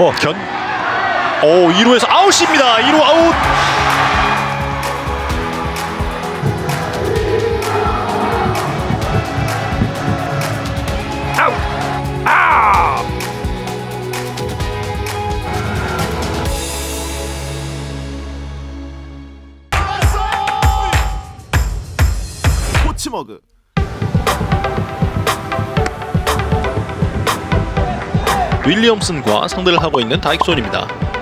어, 견. 오, 2루에서 아웃입니다. 2루 아웃. 아웃. 아! 포치머그 윌리엄슨과 상대를 하고 있는 다익손입니다.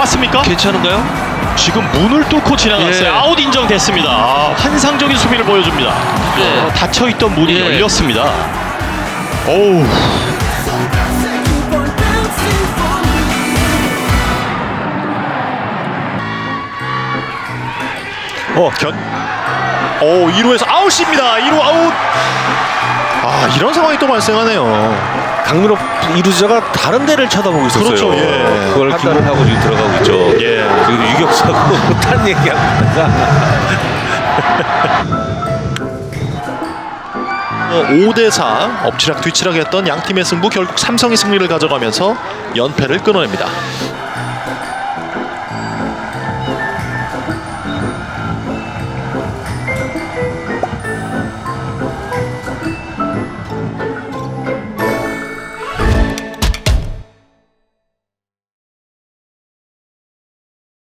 잡았습니까? 괜찮은가요? 지금 문을 뚫고 지나갔어요. 예. 아웃 인정됐습니다. 아, 환상적인 수비를 보여줍니다. 네. 어, 닫혀있던 문이 예. 열렸습니다. 오우. 어, 견. 오, 2루에서 아웃입니다. 2루 아웃. 아, 이런 상황이 또 발생하네요. 강민호 이루자가 다른 데를 쳐다보고 있었어요. 그렇죠, 예. 그걸 판단을 하고 지금 들어가고 있죠. 예. 그리고 유격수하고 딴 얘기하고 있다가 5대4 엎치락 뒤치락 했던 양 팀의 승부 결국 삼성이 승리를 가져가면서 연패를 끊어냅니다.